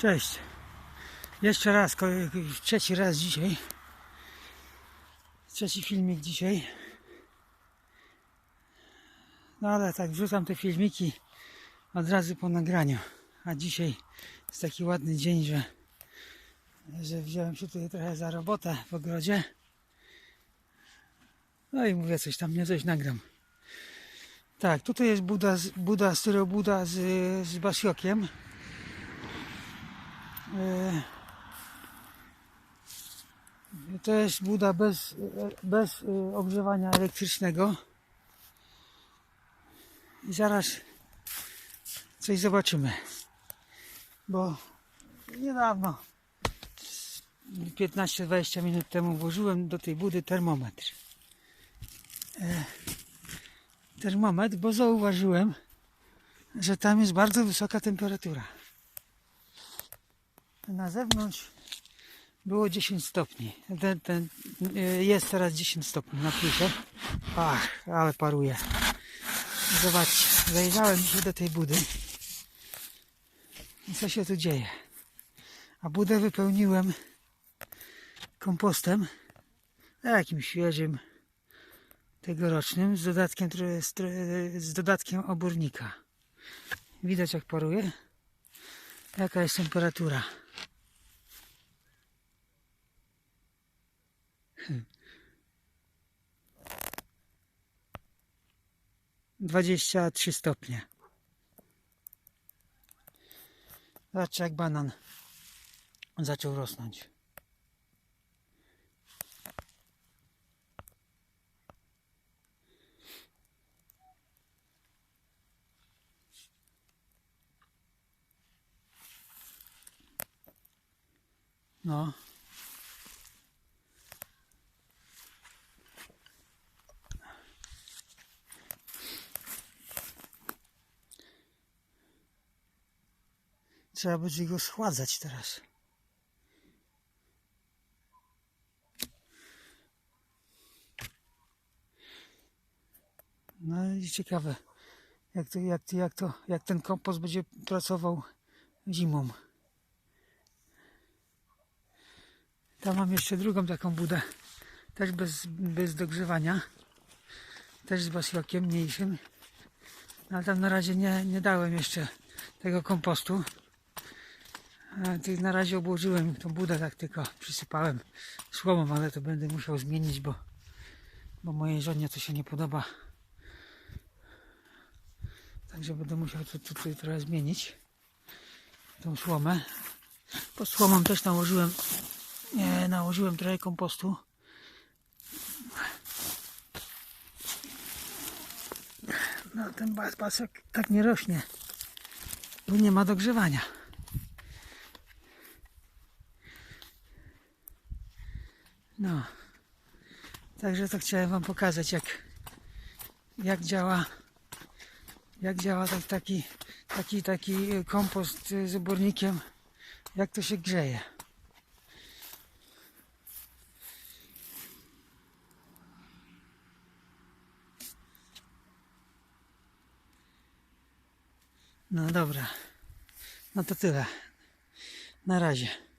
Cześć. Jeszcze raz, trzeci raz dzisiaj. Trzeci filmik dzisiaj. No ale tak, wrzucam te filmiki od razu po nagraniu. A dzisiaj jest taki ładny dzień, że, że wziąłem się tutaj trochę za robotę w ogrodzie. No i mówię, coś tam, nie coś nagram. Tak, tutaj jest Buda, z- Buda styrobuda z, z basiokiem. E, To jest buda bez, bez e, ogrzewania elektrycznego. I zaraz coś zobaczymy. Bo niedawno, z 15-20 minut temu, włożyłem do tej budy termometr. E, Termometr, bo zauważyłem, że tam jest bardzo wysoka temperatura. Na zewnątrz było 10 stopni. Ten, ten, e, jest teraz 10 stopni na plusie. Ach, ale paruje. Zobaczcie, zajrzałem dzisiaj do tej budy. I co się tu dzieje? A budę wypełniłem kompostem takim świeżym, tegorocznym, z dodatkiem, z, z dodatkiem obornika. Widać jak paruje? Jaka jest temperatura? Dwadzieścia trzy stopnie. Zobaczcie jak banan zaczął rosnąć. No. Trzeba będzie go schładzać teraz. No i ciekawe, jak to, jak, to, jak to, jak ten kompost będzie pracował zimą. Tam mam jeszcze drugą taką budę, też bez, bez dogrzewania, też z basiokiem mniejszym. No, Ale tam na razie nie, nie dałem jeszcze tego kompostu. A ty na razie obłożyłem tą budę, tak tylko przysypałem słomą, ale to będę musiał zmienić, bo, bo mojej żonie to się nie podoba. Także będę musiał tu, tutaj trochę zmienić tą słomę. Pod słomą też nałożyłem nałożyłem trochę kompostu. No ten bas, basek tak nie rośnie, bo nie ma dogrzewania. No, także to chciałem Wam pokazać, jak, jak działa, jak działa tak, taki, taki, taki kompost z obornikiem, jak to się grzeje. No dobra. No to tyle. Na razie.